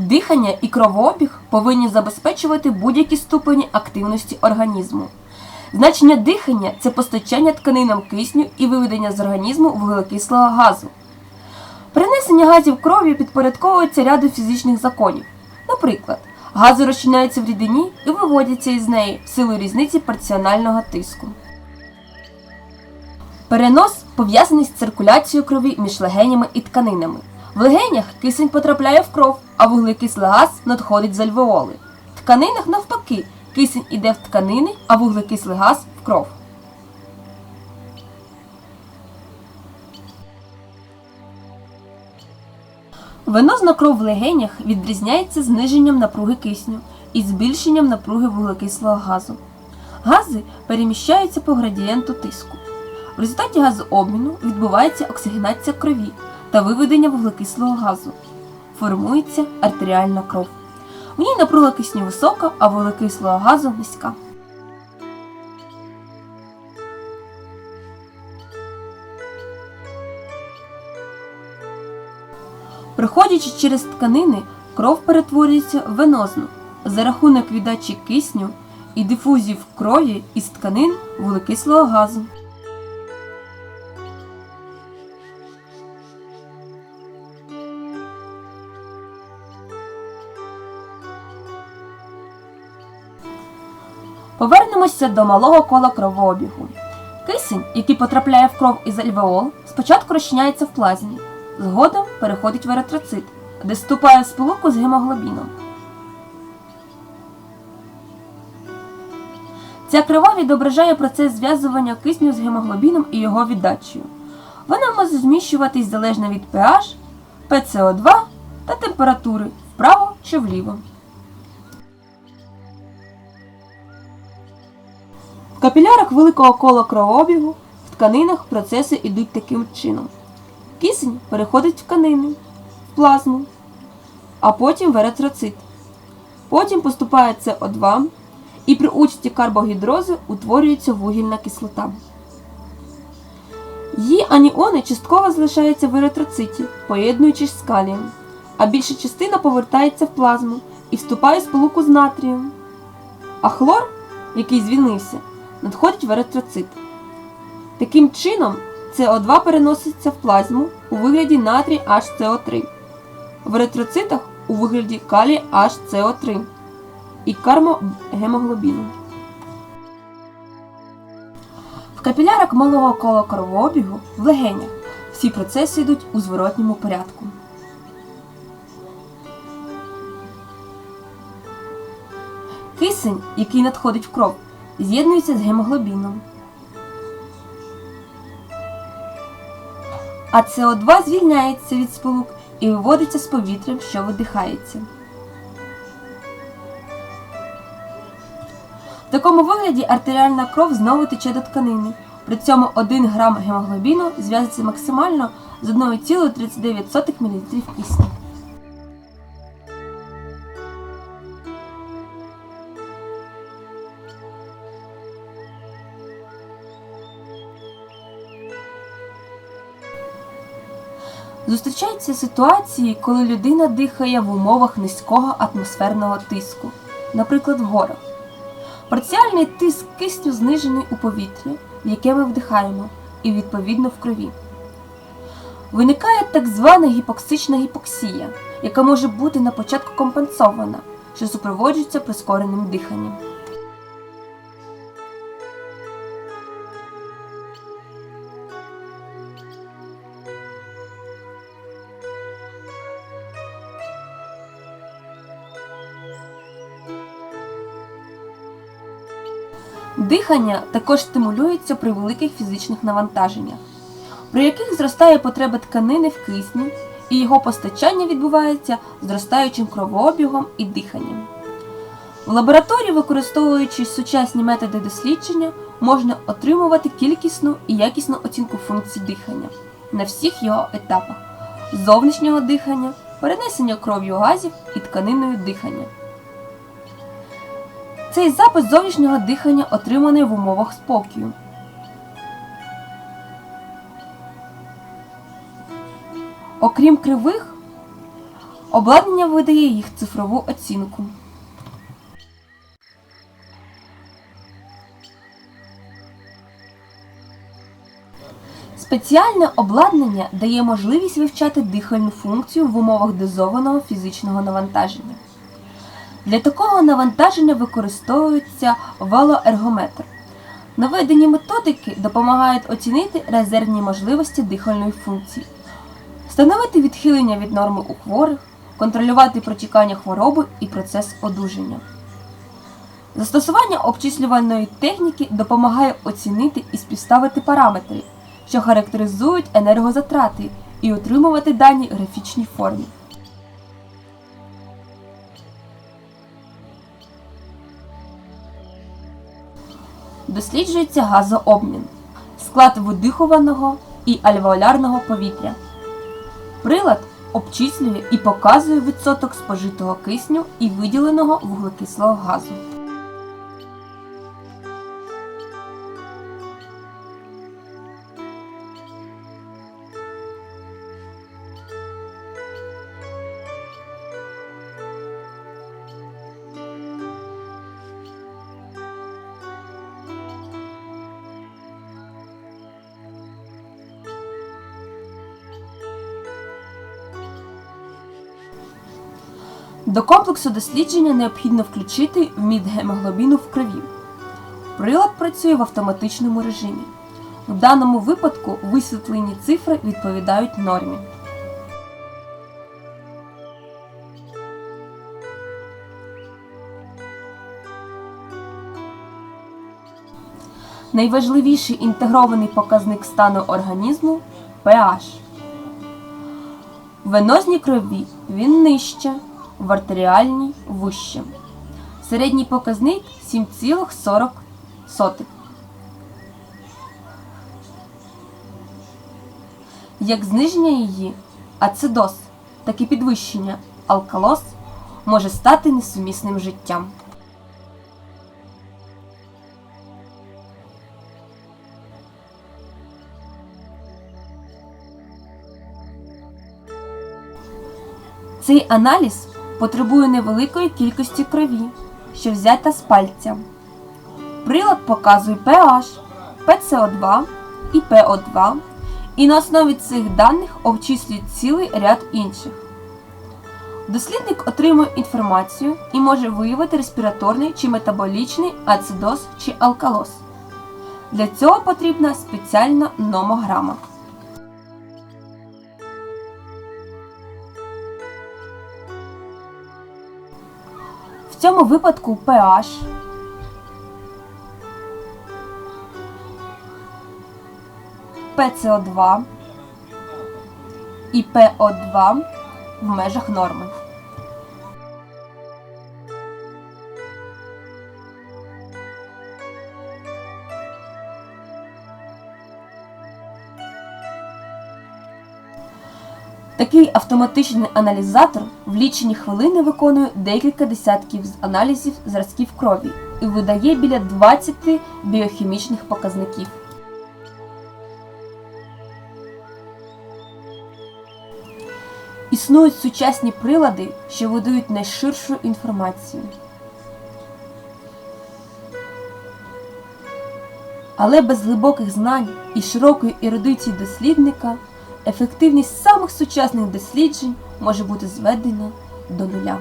Дихання і кровообіг повинні забезпечувати будь-які ступені активності організму. Значення дихання це постачання тканинам кисню і виведення з організму вуглекислого газу. Перенесення газів кров'ю підпорядковується ряду фізичних законів. Наприклад, гази розчиняються в рідині і виводяться із неї в силу різниці парціонального тиску. Перенос пов'язаний з циркуляцією крові між легенями і тканинами. В легенях кисень потрапляє в кров, а вуглекислий газ надходить з альвеоли. В тканинах навпаки, кисень іде в тканини, а вуглекислий газ в кров. Венозна кров в легенях відрізняється зниженням напруги кисню і збільшенням напруги вуглекислого газу. Гази переміщаються по градієнту тиску. В результаті газообміну відбувається оксигенація крові та виведення вуглекислого газу. Формується артеріальна кров. В ній напруга кисню висока, а вуглекислого газу низька. Проходячи через тканини, кров перетворюється в венозну за рахунок віддачі кисню і дифузії в крові із тканин вуглекислого газу. Повернемося до малого кола кровообігу. Кисень, який потрапляє в кров із альвеол, спочатку розчиняється в плазмі, згодом переходить в еритроцит, де вступає в сполуку з гемоглобіном. Ця крива відображає процес зв'язування кисню з гемоглобіном і його віддачею. Вона може зміщуватись залежно від pH, PCO2 та температури вправо чи вліво. В капілярах великого кола кровообігу в тканинах процеси йдуть таким чином. Кисень переходить в тканини, в плазму, а потім в еритроцит. Потім поступає СО2 і при участі карбогідрози утворюється вугільна кислота. Її аніони частково залишаються в еритроциті, поєднуючись з калієм, а більша частина повертається в плазму і вступає в сполуку з натрієм. А хлор, який звільнився, надходить в еритроцит. Таким чином, СО2 переноситься в плазму у вигляді натрій HCO3, в еритроцитах у вигляді калій HCO3 і кармогемоглобіну. В капілярах малого кола кровообігу в легенях всі процеси йдуть у зворотньому порядку. Кисень, який надходить в кров, з'єднується з гемоглобіном. А СО2 звільняється від сполук і виводиться з повітрям, що видихається. В такому вигляді артеріальна кров знову тече до тканини. При цьому 1 грам гемоглобіну зв'язується максимально з 1,39 мл кисню. Зустрічаються ситуації, коли людина дихає в умовах низького атмосферного тиску, наприклад, в горах. Парціальний тиск кисню знижений у повітрі, яке ми вдихаємо, і відповідно в крові. Виникає так звана гіпоксична гіпоксія, яка може бути на початку компенсована, що супроводжується прискореним диханням. Дихання також стимулюється при великих фізичних навантаженнях, при яких зростає потреба тканини в кисні, і його постачання відбувається зростаючим кровообігом і диханням. В лабораторії, використовуючи сучасні методи дослідження, можна отримувати кількісну і якісну оцінку функцій дихання на всіх його етапах зовнішнього дихання, перенесення кров'ю газів і тканиною дихання. Цей запис зовнішнього дихання отриманий в умовах спокою. Окрім кривих, Обладнання видає їх цифрову оцінку. Спеціальне обладнання дає можливість вивчати дихальну функцію в умовах дозованого фізичного навантаження. Для такого навантаження використовується велоергометр. Наведені методики допомагають оцінити резервні можливості дихальної функції, встановити відхилення від норми у хворих, контролювати протікання хвороби і процес одужання. Застосування обчислювальної техніки допомагає оцінити і співставити параметри, що характеризують енергозатрати, і отримувати дані в графічній формі. Досліджується газообмін, склад видихуваного і альвеолярного повітря. Прилад обчислює і показує відсоток спожитого кисню і виділеного вуглекислого газу. До комплексу дослідження необхідно включити вміст гемоглобіну в крові. Прилад працює в автоматичному режимі. У даному випадку висвітлені цифри відповідають нормі. Найважливіший інтегрований показник стану організму pH. В венозній крові він нижче, в артеріальній вище. Середній показник 7,40. Як зниження її ацидоз, так і підвищення алкалоз може стати несумісним життям. Цей аналіз потребує невеликої кількості крові, що взята з пальця. Прилад показує pH, PCO2 і PO2, і на основі цих даних обчислює цілий ряд інших. Дослідник отримує інформацію і може виявити респіраторний чи метаболічний ацидоз чи алкалоз. Для цього потрібна спеціальна номограма. В цьому випадку pH PCO2 і PO2 в межах норми. Такий автоматичний аналізатор в лічені хвилини виконує декілька десятків аналізів зразків крові і видає біля 20 біохімічних показників. Існують сучасні прилади, що видають найширшу інформацію. Але без глибоких знань і широкої ерудиції дослідника ефективність самих сучасних досліджень може бути зведена до нуля.